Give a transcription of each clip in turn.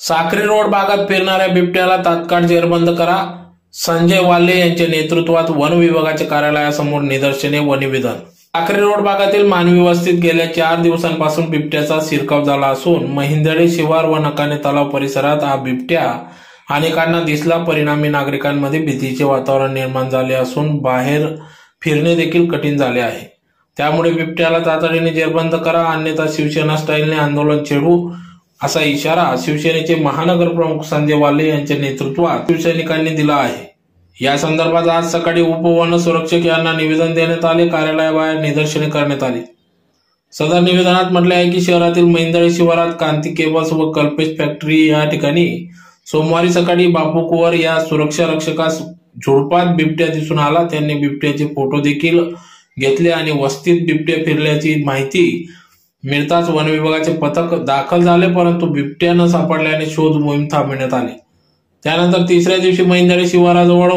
Sakhare road भागात फिरणाऱ्या बिबट्याला तात्काळ जेरबंद करा. संजय वाल्ले यांच्या नेतृत्वात वन विभागाच्या कार्यालयासमोर निदर्शने व निवेदन साक्री रोड भागातील मानवी वस्तीत गेल्या चार दिवसांपासून बिबट्याचा शिरकाव झाला असून महिंदळे शिवार व नकाने तलाव परिसरात हा बिबट्या अनेकांना दिसला. परिणामी नागरिकांमध्ये भीतीचे वातावरण निर्माण झाले असून बाहेर फिरणे देखील कठीण झाले आहे. त्यामुळे बिबट्याला तातडीने जेरबंद करा. अन्यथा शिवसेना स्टाईलने आंदोलन छेडू. असा इशारा शिवसेनेचे महानगर प्रमुख संजय वाले यांच्या नेतृत्वात शिवसैनिकांनी दिला आहे. या संदर्भात आज सकाळी उपवन सुरक्षक यांना निवेदन देण्यात आले कार्यालयाबाहेर निदर्शने करण्यात आली. सदर निवेदनात म्हटले आहे की शहरातील मैंदळे शिवारात कांती केबल्स व कल्पेश फॅक्टरी या ठिकाणी सोमवारी सकाळी बापू कुवर या सुरक्षा रक्षकास झुडपात बिबट्या दिसून आला. त्यांनी बिबट्याचे फोटो देखील घेतले आणि वस्तीत बिबट्या फिरल्याची माहिती मिळताच वन विभागाचे पथक दाखल झाले परंतु बिबट्या न सापडल्याने शोध मोहीम थांबविण्यात आली. त्यानंतर तिसऱ्या दिवशी मैंदळे शिवाराजवळ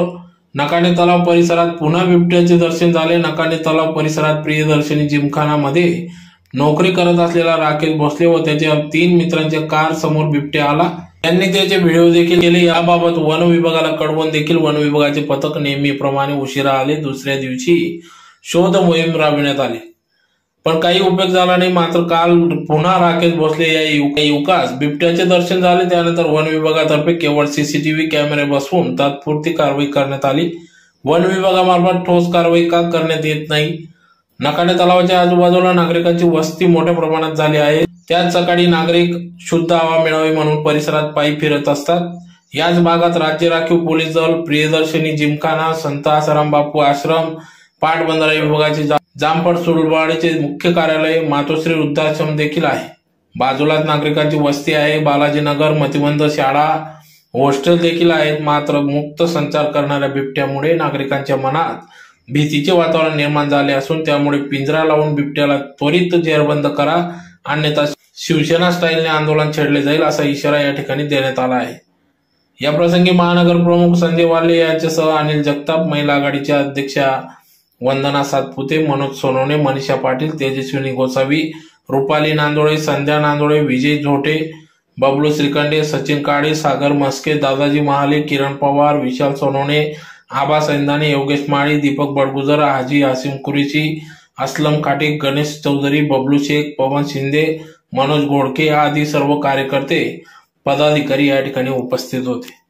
नकाने तलाव परिसरात पुन्हा बिबट्याचे दर्शन झाले. नकाने तलाव परिसरात प्रियदर्शनी जिमखानामध्ये नोकरी करत असलेला राकेश भोसले व त्याच्या तीन मित्रांच्या कार समोर बिबट्या आला. त्यांनी त्याचे व्हिडिओ देखील केले. याबाबत वन विभागाला कळवून देखील वन विभागाचे पथक नेहमीप्रमाणे उशिरा आले. दुसऱ्या दिवशी शोध मोहीम राबविण्यात आली. पण काही उपयोग झाला नाही. मात्र काल पुन्हा राकेश भोसले या युवकास बिबट्याचे दर्शन झाले. त्यानंतर वन विभागातर्फे केवळ सीसीटीव्ही कॅमेरे बसवून तात्पुरती कारवाई करण्यात आली. वन विभागामार्फत ठोस कारवाई का करण्यात येत नाही? नकाने तलावाच्या आजूबाजूला नागरिकांची वस्ती मोठ्या प्रमाणात झाली आहे. त्याच सकाळी नागरिक शुद्ध हवा मिळावी म्हणून परिसरात पायी फिरत असतात. याच भागात राज्य राखीव पोलीस दल प्रियदर्शनी जिमखाना संत आसाराम बापू आश्रम पाटबंधारा विभागाचे जा- जामफळ मुख्य कार्यालय मातोश्री वृद्धाश्रम देखील आहे. बाजूलाच नागरिकांची वस्ती आहे. बालाजीनगर मतिबंध शाळा हॉस्टेल देखील आहेत. मात्र मुक्त संचार करणाऱ्या बिबट्यामुळे नागरिकांच्या मनात भीतीचे वातावरण निर्माण झाले असून त्यामुळे पिंजरा लावून बिबट्याला त्वरित जेरबंद करा. अन्यथा शिवसेना स्टाईलने आंदोलन छेडले जाईल असा इशारा या ठिकाणी देण्यात आला आहे. या प्रसंगी महानगर प्रमुख संजय वाले यांच्यासह अनिल जगताप महिला आघाडीच्या अध्यक्षा वंदना सातपुते मनोज सोनवणे मनीषा पाटील तेजस्विनी गोसावी रुपाली नांदोळे संध्या नांदोळे विजय झोटे बबलू श्रीखंडे सचिन काळे सागर मस्के दादाजी महाले किरण पवार विशाल सोनवणे आबा सैंदाने योगेश माळी दीपक बडगुजर हाजी आसिम कुरेशी असलम काटे गणेश चौधरी बबलू शेख पवन शिंदे मनोज घोडके आदी सर्व कार्यकर्ते पदाधिकारी या ठिकाणी उपस्थित होते.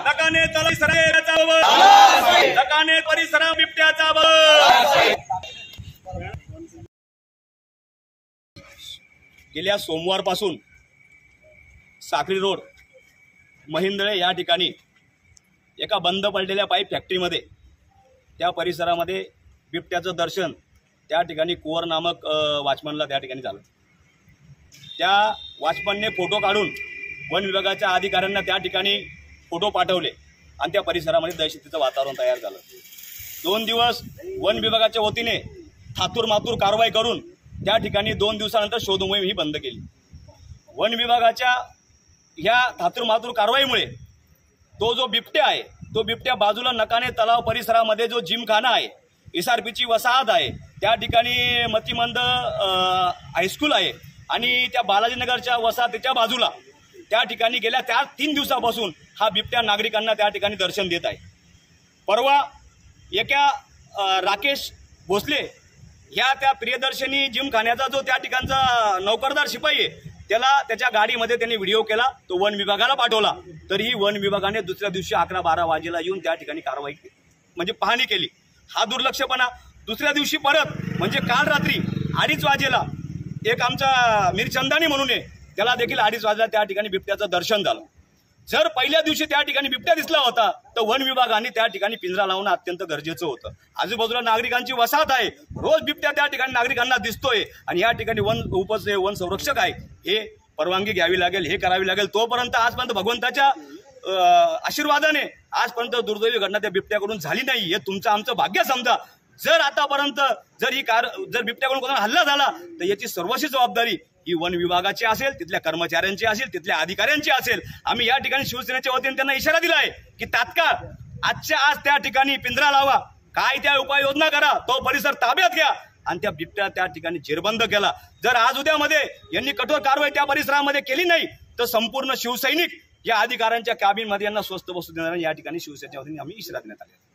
नकाने परिसराचा बळ नकाने परिसरा बिबट्याचा बळ गेल्या सोमवारपासून साखरी रोड महिंदळे या ठिकाणी एका बंद पडलेल्या पाईप फॅक्टरीमध्ये त्या परिसरामध्ये बिबट्याचं दर्शन त्या ठिकाणी कुवर नामक अ, वॉचमनला त्या ठिकाणी झालं. त्या वॉचमनने फोटो काढून वन विभागाच्या अधिकाऱ्यांना त्या ठिकाणी फोटो पाठवले. आणि त्या परिसरामध्ये दहशतीचं वातावरण तयार झालं. दोन दिवस वन विभागाच्या वतीने थातूर मातूर कारवाई करून त्या ठिकाणी दोन दिवसानंतर शोध मोहीम ही बंद केली. वन विभागाच्या ह्या थातूर मातूर कारवाईमुळे तो जो बिबट्या आहे तो बिबट्या बाजूला नकाने तलाव परिसरामध्ये जो जिमखाना आहे एसआरपीची वसाहत आहे त्या ठिकाणी मतिमंद हायस्कूल आहे आणि त्या बालाजीनगरच्या वसाहतीच्या बाजूला त्या ठिकाणी गेल्या त्या तीन दिवसापासून हा बिबट्या नागरिकांना त्या ठिकाणी दर्शन देत आहे. परवा एका राकेश भोसले ह्या त्या प्रियदर्शनी जिमखान्याचा जो त्या ठिकाणचा नौकरदार शिपाई आहे त्याला त्याच्या गाडीमध्ये त्यांनी व्हिडिओ केला तो वन विभागाला पाठवला. तरीही वन विभागाने दुसऱ्या दिवशी अकरा बारा वाजेला येऊन त्या ठिकाणी कारवाई केली. म्हणजे पाहणी केली. हा दुर्लक्षपणा दुसऱ्या दिवशी परत म्हणजे काल रात्री अडीच वाजेला एक आमचा मिरचंदानी म्हणून आहे त्याला देखील अडीच वाजता त्या ठिकाणी बिबट्याचं दर्शन झालं. जर पहिल्या दिवशी त्या ठिकाणी बिबट्या दिसला होता तर वन विभागाने त्या ठिकाणी पिंजरा लावणं अत्यंत गरजेचं होतं. आजूबाजूला नागरिकांची वसाहत आहे. रोज बिबट्या त्या ठिकाणी नागरिकांना दिसतोय आणि या ठिकाणी वन उपज वन संरक्षक आहे. हे परवानगी घ्यावी लागेल हे करावी लागेल. तोपर्यंत आजपर्यंत भगवंताच्या अं, आशीर्वादाने आजपर्यंत दुर्दैवी घटना त्या बिबट्याकडून झाली नाही. हे तुमचं आमचं भाग्य समजा. जर आतापर्यंत जर ही कार जर बिबट्याकडून कोणाला हल्ला झाला तर याची सर्वशी जबाबदारी ही वन विभागाची असेल तिथल्या कर्मचाऱ्यांची असेल तिथल्या अधिकाऱ्यांची असेल. आम्ही या ठिकाणी शिवसेनेच्या वतीने त्यांना इशारा दिला आहे की तात्काळ आजच्या आज त्या ठिकाणी पिंजरा लावा. काय त्या उपाययोजना करा तो परिसर ताब्यात घ्या. आणि त्या बिबट्या त्या ठिकाणी जेरबंद केला. जर आज उद्यामध्ये यांनी कठोर कारवाई त्या परिसरामध्ये केली नाही तर संपूर्ण शिवसैनिक या अधिकाऱ्यांच्या कॅबिनमध्ये यांना स्वस्त बसू देणार या ठिकाणी शिवसेनेच्या वतीने आम्ही इशारा देण्यात आले